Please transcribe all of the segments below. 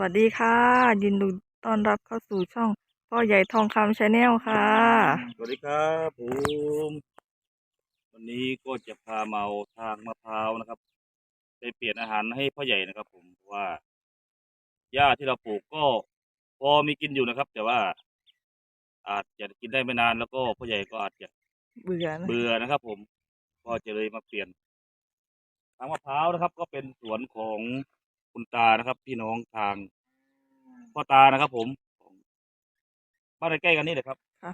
วัสดีค่ะ ยินดีต้อนรับเข้าสู่ช่อง พ่อใหญ่ทองคำชาแนลค่ะ สวัสดีครับผมวันนี้ก็จะพาเมาทางมะพร้าวนะครับ ไปเปลี่ยนอาหารให้พ่อใหญ่นะครับ ผมเพราะว่าหญ้าที่เราปลูกก็พอมีกินอยู่นะครับ แต่ว่า อาจจะกินได้ไม่นานแล้วก็พ่อใหญ่ก็อาจจะเบื่อนะเบื่อนะครับ ผมก็จะเลยมาเปลี่ยนทางมะพร้าวนะครับ ก็เป็นสวนของ คุณตานะครับ พี่น้องทางพ่อตานะครับ ผมบ้านใกล้ๆกันนี่แหละครับค่ะ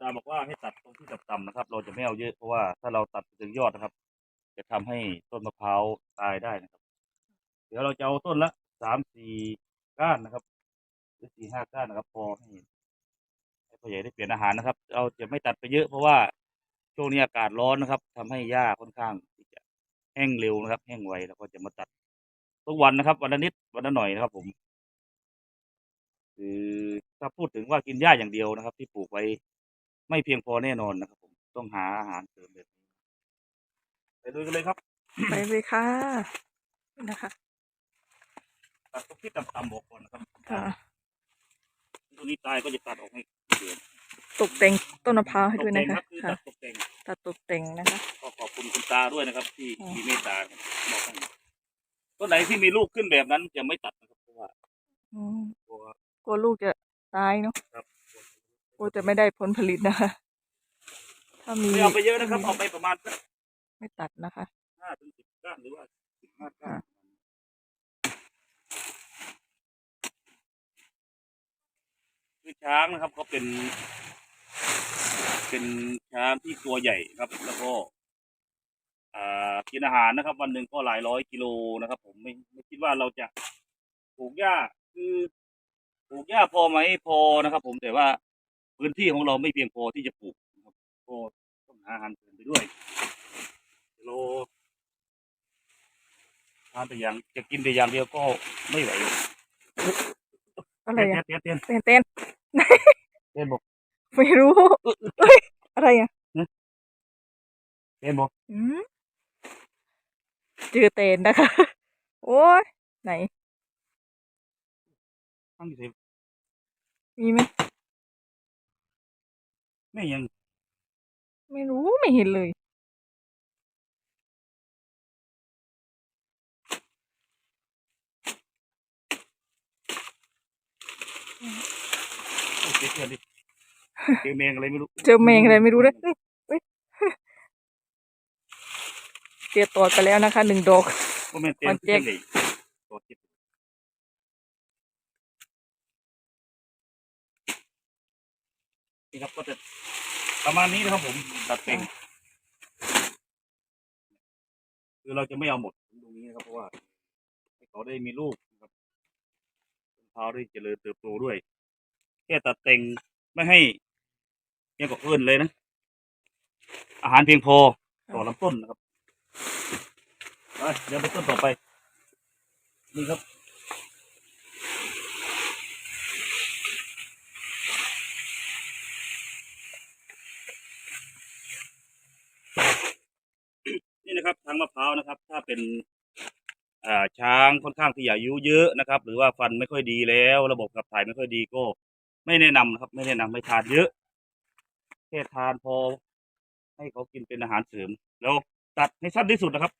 ตาบอกว่าให้ตัดตรงที่ต่ำๆนะครับ เราจะไม่เอาเยอะเพราะว่าถ้าเราตัดไปถึงยอดนะครับ จะทำให้ต้นมะพร้าวตายได้นะครับ เดี๋ยวเราจะเอาต้นละสามสี่ก้านนะครับหรือสี่ห้าก้านนะครับ พอให้ให้พ่อใหญ่ได้เปลี่ยนอาหารนะครับ เราจะไม่ตัดไปเยอะเพราะว่าช่วงนี้อากาศร้อนนะครับทำให้หญ้าค่อนข้างที่จะ แห้งเร็วนะครับ แห้งไวแล้วก็จะมาตัดทุกวันนะครับ วันละนิดวันละหน่อยนะครับ ผม คือถ้าพูดถึงว่ากินหญ้าอย่างเดียวนะครับ ที่ปลูกไว้ไม่เพียงพอแน่นอนนะครับ ผมต้องหาอาหารเสริมแบบนี้ไปดูกันเลยครับ ไปเลยค่ะนะคะตัดตรงที่ต่ำๆออกก่อนนะครับค่ะตรงนี้ตายก็จะตัดออกให้เดือน ตกแต่งต้นมะพร้าวให้ตกด้วยแต่นะงคคะรับคือค่ะตัดตกแต่งตัดตกแต่งนะคะ ก็ขอบคุณคุณตาด้วยนะครับ ที่อ๋อที่เมตตาครับบอกให้ต้นไหนที่มีลูกขึ้นแบบนั้นจะไม่ตัดนะครับเพราะว่าอืมกลัวกลัวลูกจะตายเนาะครับกลัวจะไม่ได้ผลผลิตนะคะ ถ้ามีไม่เอาไปเยอะนะครับเอาไปประมาณสักไม่ตัดนะคะ ห้าถึงสิบก้านหรือว่าสิบห้าก้าค่ะน คือช้างนะครับ ก็เป็น เป็นช้างที่ตัวใหญ่ครับแล้วก็อ่ากินอาหารนะครับ วันหนึ่งก็หลายร้อยกิโลนะครับ ผมไม่ไม่คิดว่าเราจะปลูกหญ้าคือปลูกหญ้าพอไหมพอนะครับ ผมแต่ว่าพื้นที่ของเราไม่เพียงพอที่จะปลูกนะครับก็ต้องหาอาหารเสริมไปด้วยโลทานแต่อย่างจะกินแต่อย่างเดียวก็ไม่ไหวอะไรอะเตี้ยเตี้ยเต้นเต้น เตี้ยบอกไม่รู้เอ้ยอะไรอะเตี้ยบอกอืมเจอเตนนะคะ โอ้ยไหนตั้งอยู่เถอะมีไหมไม่ยัง ไม่รู้ไม่เห็นเลยโอ้ เตี้ยเตี้ยดิเจอแมงอะไรไม่รู้ เจอแมงอะไรไม่รู้เลยเฮ้ยเฮ้ยเจอตัวไปแล้วนะคะหนึ่งดอกก็แม่นเตี้ยมันเจ๊กเตี้ยตัวเจ็บนี่ครับก็จะประมาณนี้นะครับผมตัดแต่งคือเราจะไม่เอาหมดตรงนี้นะครับเพราะว่าให้เขาได้มีลูกนะครับมะพร้าวได้เจริญเติบโตด้วย แค่ตัดแต่งไม่ให้ยังกับเอินเลยนะ อาหารเพียงพอต่อลำต้นนะครับไปเดี๋ยวไปต้นต่อไป นี่ครับนี่นะครับทางมะพร้าวนะครับ ถ้าเป็นช้างค่อนข้างที่อายุเยอะนะครับ หรือว่าฟันไม่ค่อยดีแล้ว ระบบขับถ่ายไม่ค่อยดีก็ ไม่แนะนำนะครับ ไม่แนะนำให้ทานเยอะแค่ทานพอ ให้เขากินเป็นอาหารเสริมแล้วตัดให้สั้นที่สุดนะครับ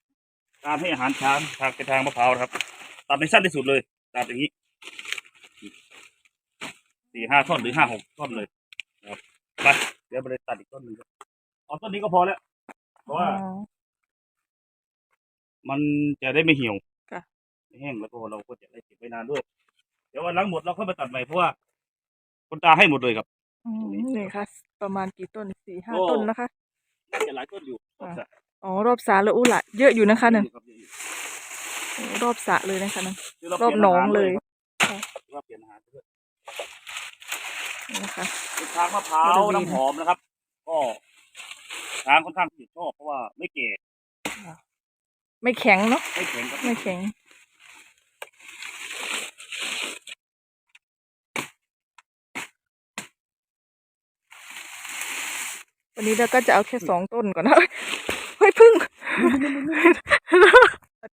การให้อาหารช้างทางเป็นทางมะพร้าวนะครับ ตัดให้สั้นที่สุดเลย ตัดอย่างนี้สี่ห้าท่อนหรือห้าหกท่อนเลยนะครับไปเดี๋ยวไปเลยตัดอีกต้นหนึ่งครับเอาต้นนี้ก็พอแล้ว เพราะว่าอ๋อมันจะได้ไม่เหี่ยวค่ะ ไม่แห้งแล้วก็เราก็จะได้เก็บไว้นานด้วย เดี๋ยววันหลังหมดเราค่อยมาตัดใหม่เพราะว่า คนตาให้หมดเลยครับ อืมนี่ค่ะ ประมาณกี่ต้นสี่ห้าโอ้ ต้นนะคะ น่าจะหลายต้นอยู่อะอ๋อรอบสระเลยอุ้ละเยอะอยู่นะคะนั่นเยอะอยู่โอ้รอบสระเลยนะคะนั่นคือเรารอบหนองเลยปนอาหารด้วยครับว่าเปลี่ยนอาหารไปด้วยนี่นะคะ เป็นทางมะพร้าบวริเวณน้ำหอมนะครับ ก็ทางค่อนข้างที่จะชอบเพราะว่าไม่เก่ไม่แข็งเนาะไม่แข็งครับไม่แข็ง วันนี้เราก็จะเอาแค่สองต้นก่อนนะเฮ้ยพึ่ง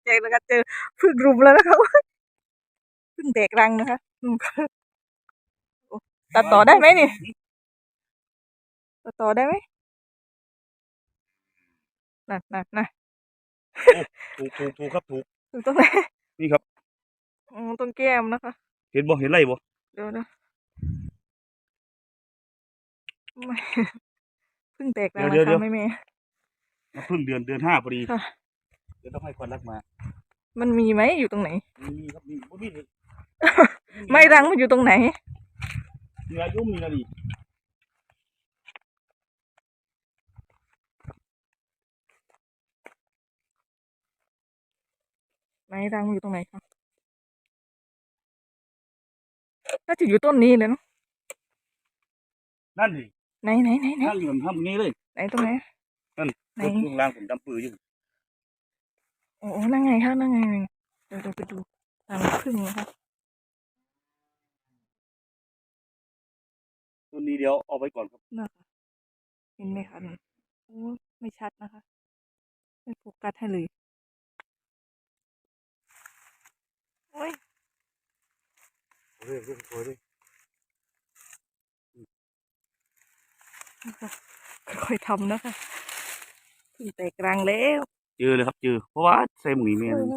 เจอแล้วก็เจอพึ่งรุมแล้วนะคะพึ่งแตกรังนะคะนู่นค่ะโอ้ตัดต่อได้ไหมนี่ตัดต่อได้ไหมน่ะน่ะน่ะถูกถูกถูกครับถูกถึงตรงไหนนี่ครับอ๋อตรงแก้มนะคะ เห็นบ่เห็นไรบ่เดี๋ยวนะ ไม่พึ่งแตกรังเดี๋ยวนะเดี๋ยว คะไม่แม่มาเพิ่งเดือนเดือนห้าพอดีค่ะ เดี๋ยวต้องให้คนรักมามันมีไหมอยู่ตรงไหนมีมีครับมีบ่มีเลยไม่รังมันอยู่ตรงไหนมีอายุมีนาดีไหนรังมันอยู่ตรงไหนคะน่าจะอยู่ต้นนี้เลยเนาะนั่นดิ ไหนไหนไหนไหนนั่งอยู่ทำอย่างนี้เลยไหนตรงไหนนั่นไหนรถลุงล่างผมดำปืออยู่โอ้โหนั่งไงคะนั่งไงเดี๋ยวเดี๋ยวไปดูรังพึ่งนะคะตัวนี้เดี๋ยวเอาไว้ก่อนครับนะคะเห็นไหมคะนี่โอ้ไม่ชัดนะคะ ไม่โฟกัสให้เลยโอ้ยโอ้ยเรื่องโอ้ยเลย นะ คะค่อยๆทำนะคะพึ่งแตกรังแล้วเจอเลยครับเจอเพราะว่าใส่หมุยเมียเอนึงอ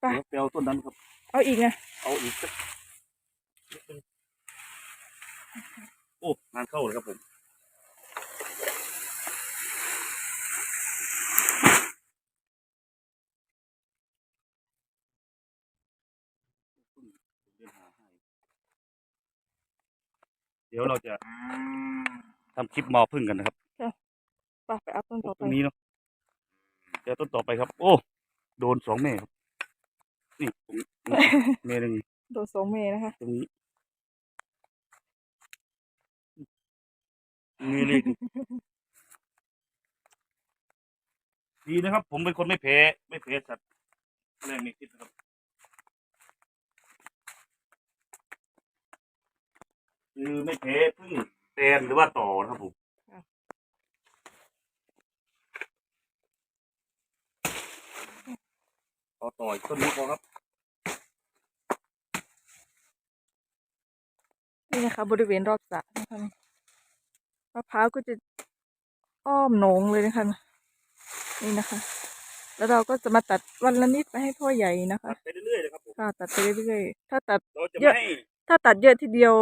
ไปเดี๋ยวไปเอาต้นนั้นครับ เอาอีกนะเอาอีกสักนิดนึงโอ้งานเข้าเลยครับผมเดี๋ยวเราจะ ทำคลิปมอพึ่งกันนะครับไปไปเอาต้นต่อตไปรงนี้เนาะเดี๋ยวต้นต่อไปครับ โอ้โดนสองแม่ครับนี่ตรงนี้แม่หนึ่งโดนสองเมตรนะคะตรงนี้มีเลยดีนะครับ ผมเป็นคนไม่แพ้ไม่แพ้สัตว์แรงมีพิษนะครับคือไม่แพ้พึ่ง แตนหรือว่าต่อนะครับผมต่อต่ออีกต้นนี้พอครับ นี่นะคะบริเวณรอบสระนะคะมะพร้าวก็จะอ้อมโหนงเลยนะคะ นี่นะคะ แล้วเราก็จะมาตัดวันละนิดไปให้พ่อใหญ่นะคะ ตัดไปเรื่อยๆเลยครับผมค่ะตัดไปเรื่อยๆถ้าตัดเราจะเยไม่อะให้ถ้าตัดเยอะทีเดียว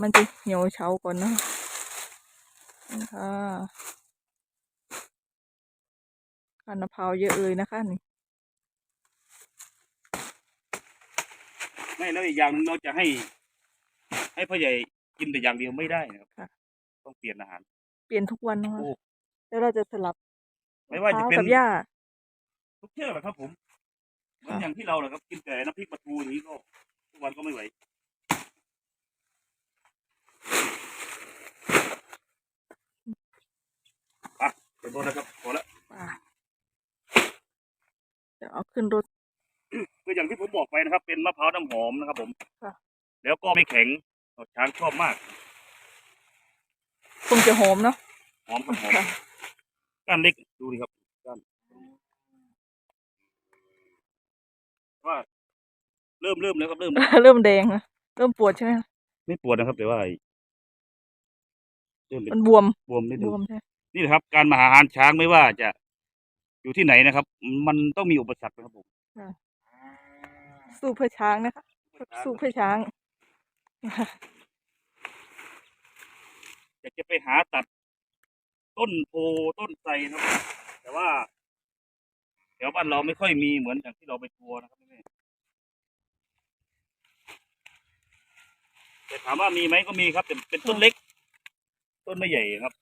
มันจะเหี่ยวเฉาก่อนนะนี่ค่ะขันมะพร้าวเยอะเลยนะคะนี่ไม่แล้วอีกอย่างหนึงเราจะให้ ให้พ่อใหญ่กินแต่อย่างเดียวไม่ได้นะครับค่ะ ต้องเปลี่ยนอาหารเปลี่ยนทุกวันนะคะโอ้ แล้วเราจะสลับไม่ว่าจะเป็น มพร้กับหญ้า ทุกเชือกแหละครับผมเหมือนค่ะ อย่างที่เราแหละครับ กินแต่น้ำพริกปลาทูอย่างนี้ก็ทุกวันก็ไม่ไหว อะเป็นต้นนะครับพอแล้วอ่าเดี๋ยวเอาขึ้นรถ คืออย่างที่ผมบอกไปนะครับ เป็นมะพร้าวน้ำหอมนะครับผมค่ะ แล้วก็ไม่แข็งช้างชอบมากคงจะหอมเนาะหอมครับหอมค่ะก้านเล็กดูดิครับก้านว่า เริ่มเริ่มแล้วครับเริ่มเริ่มแดงนะเริ่มปวดใช่ไหมคะไม่ปวดนะครับ แต่ว่าไอ้เริ่มเป็นมันบวมบวมนิดบนึงวมใช่ไหมนี่แหละครับ การมาหาอาหารช้างไม่ว่าจะอยู่ที่ไหนนะครับ มันต้องมีอุปสรรคนะครับผมสู้เพื่อช้างนะคะ สู้เพื่อช้าง อยากจะไปหาตัดต้นโพต้นไทรนะครับ แต่ว่าแถวบ้านเราไม่ค่อยมีเหมือนอย่างที่เราไปทัวร์นะครับแม่แต่ถามว่ามีไหมก็มีครับแต่เป็นต้นเล็ก ต้นไม่ใหญ่ครับ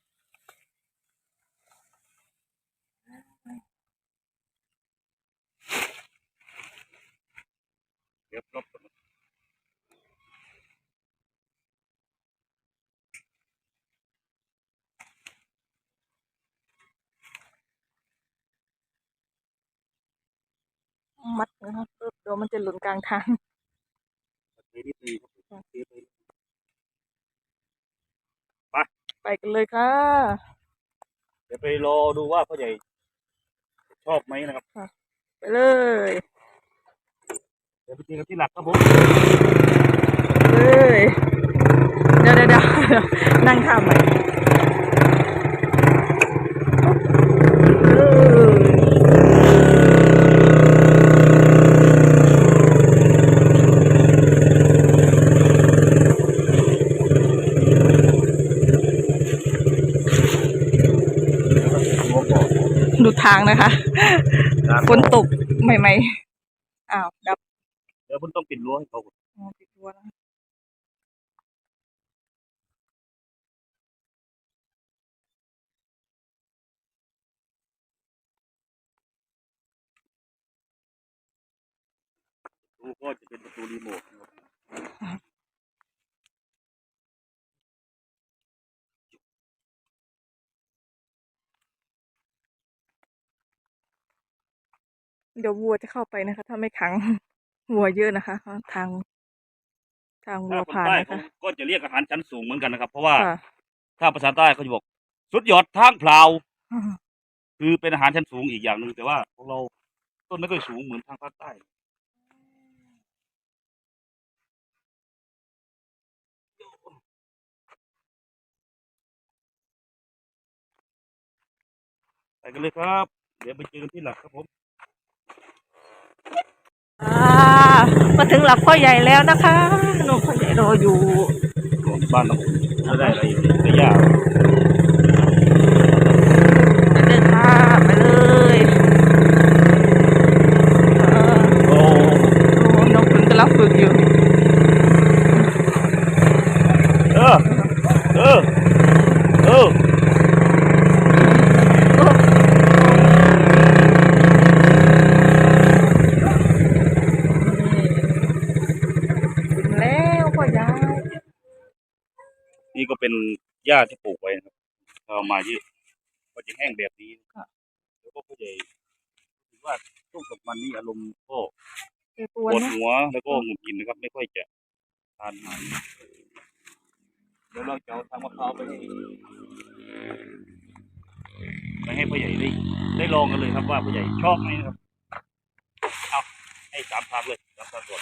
เดี๋ยวรอบก่อนมัดนะคะเดี๋ยวมันจะหล่นกลางทางเทนิดนึงครับเทไป ไป กันเลยค่ะ เดี๋ยวไปรอดูว่าพ่อใหญ่ ชอบไหมนะครับ ไปเลย เดี๋ยวไปเจอกันที่หลักครับผมเลย เดี๋ยวเดี๋ยวเดี๋ยวนั่งท่าใหม่เออ รวมบอก ดู ทางนะคะการฝนตกใหม่ๆอ้าวดับเดี๋ยวคุณต้องปิดรั้วให้เขาอ๋อปิดรั้วแล้วดูก็จะเป็นประตูรีโมทนะครับ เดี๋ยววัวจะเข้าไปนะคะ ถ้าไม่ขังวัวเยอะนะคะ ทาง ทางวัถ้าวคนผ่านใต้นะเขาคะ ก็จะเรียกอาหารชั้นสูงเหมือนกันนะครับ เพราะว่าค่ะถ้าภาษาใต้เขาจะบอก สุดยอดทางเปล่าคือเป็นอาหารชั้นสูงอีกอย่างหนึ่งแต่ว่าพวกเราต้นไม่ค่อยสูงเหมือนทางภาคใต้ไปกันเลยครับ เดี๋ยวไปเจอกันที่หลักครับผมอ่า มาถึงหลักพ่อใหญ่แล้วนะคะหนูพ่อใหญ่รออยู่ของบ้านเราจะได้อะไรอยู่ไม่ยาก ไปเลยค่ะไปเลยเออ โอ้ โอ้นกมันกำลังฝึกอยู่ เออ เออ เออ ถึงแล้วพ่อใหญ่ นี่ก็เป็น หญ้าที่ปลูกไว้นะครับเอามาเยอะก็จะแห้งแบบนี้แล้วก็ผู้ใหญ่ถือว่าช่วงกับมันนี่อารมณ์ก็เจ็บปปววดดนะหัวแล้วก็หงุดหงิดนะครับ ไม่ค่อยจะทานมันเดี๋ยวเราจะเอาทางมะพร้าวไปให้ไปให้พ่อใหญ่ได้ได้ลองกันเลยครับว่าพ่อใหญ่ชอบไหมนะครับเอาให้สามทางเลยสามทางก่อน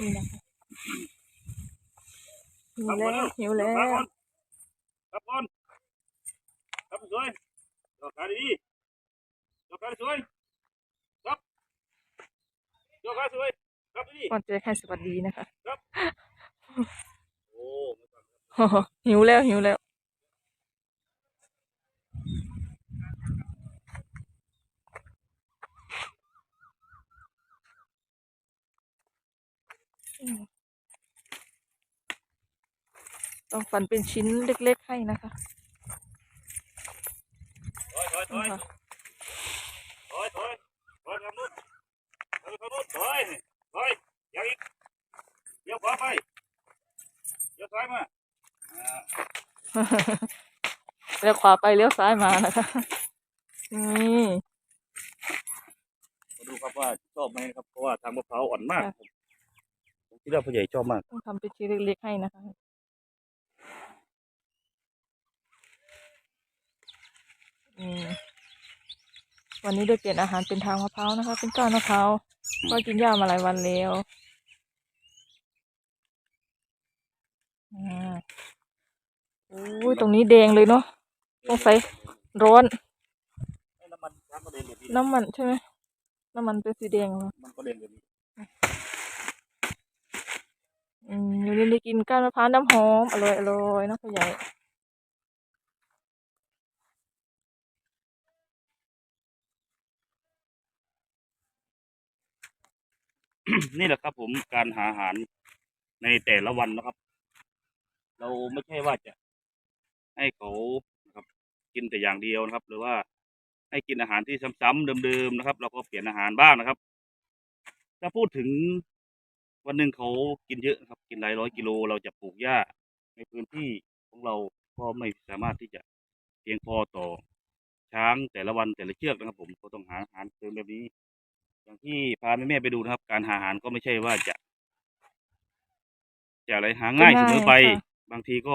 นี่นะคะหิวแล้วหิวแล้วครับก่อนครับสวยดอกขาดีดอกขาสวยครับดอกขาสวยครับดีก่อนจะให้สวัสดีนะคะโอ้ไม่ต้องหิวแล้วหิวแล้ว ต้องฟันเป็นชิ้นเล็กๆให้นะคะถอยถอยถอยถอยถอยถอยทางนู้นถอยทางนู้นถอยถอยอย่างอีกเลี้ยวขวาไปเลี้ยวซ้ายมาอ่าเลี้ยวขวาไปเลี้ยวซ้ายมานะคะ นี่มาดูครับว่าชอบไหมนะครับ เพราะว่าทางมะพร้าวอ่อนมาก ค่ะผมคิดว่าพ่อใหญ่ชอบมากต้องทำเป็นชิ้นเล็กๆให้นะคะอืมวันนี้ได้เปลี่ยนอาหารเป็นทางมะพร้าวนะคะ เป็นก้านมะพร้าวก็กินหญ้ามาหลายวันแล้วอ่าโอ้ยตรงนี้แดงเลยเนาะสงสัยร้อนให้น้ำมันช้างก็เดินแบบนี้น้ำมันใช่ไหมน้ำมันเป็นสีแดงเหรอ มันก็เดินแบบนี้อืมอยู่ดีได้กินก้านมะพร้าวน้ำหอม อร่อยอร่อยนะพ่อใหญ่นี่แหละครับผมการหาอาหารในแต่ละวันนะครับ เราไม่ใช่ว่าจะ ให้เขานะครับ กินแต่อย่างเดียวนะครับ หรือว่าให้กินอาหารที่ซ้ำๆเดิมๆนะครับ เราก็เปลี่ยนอาหารบ้างนะครับ ถ้าพูดถึง วันหนึ่งเขากินเยอะนะครับ กินหลายร้อยกิโล เราจะปลูกหญ้าในพื้นที่ของเราก็ไม่สามารถที่จะเพียงพอต่อช้างแต่ละวันแต่ละเชือกนะครับ ผมก็ต้องหาอาหารเสริมแบบนี้ อย่างที่พาแม่ๆไปดูนะครับ การหาอาหารก็ไม่ใช่ว่าจะ จะอะไรหาง่ายเสมอไปง่ายค่ะบางทีก็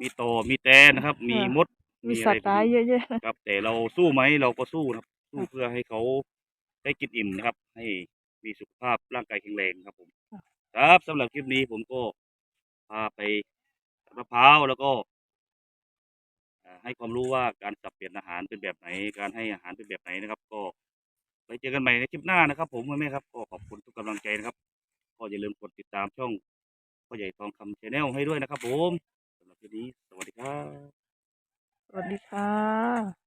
มีโตมีแตนนะครับ มีมดมีอะสัไรตว์ร้ายเยอะแยะนะครับแต่เราสู้ไหมเราก็สู้นะครับ สู้ค่ะเพื่อให้เขาได้กินอิ่มนะครับ ให้ มีสุขภาพร่างกายแข็งแรงครับผมค่ะครับสำหรับคลิปนี้ผมก็พาไปตัดมะพร้าวแล้วก็อ่าให้ความรู้ว่าการสับเปลี่ยนอาหารเป็นแบบไหน การให้อาหารเป็นแบบไหนนะครับ ก็ไปเจอกันใหม่ในคลิปหน้านะครับ ผมแม่ๆครับ ก็ขอบคุณทุกกำลังใจนะครับก็อย่าลืมกดติดตามช่องพ่อใหญ่ทองคำชาแนลให้ด้วยนะครับ ผมสำหรับคลิปนี้ สวัสดีครับ สวัสดีค่ะ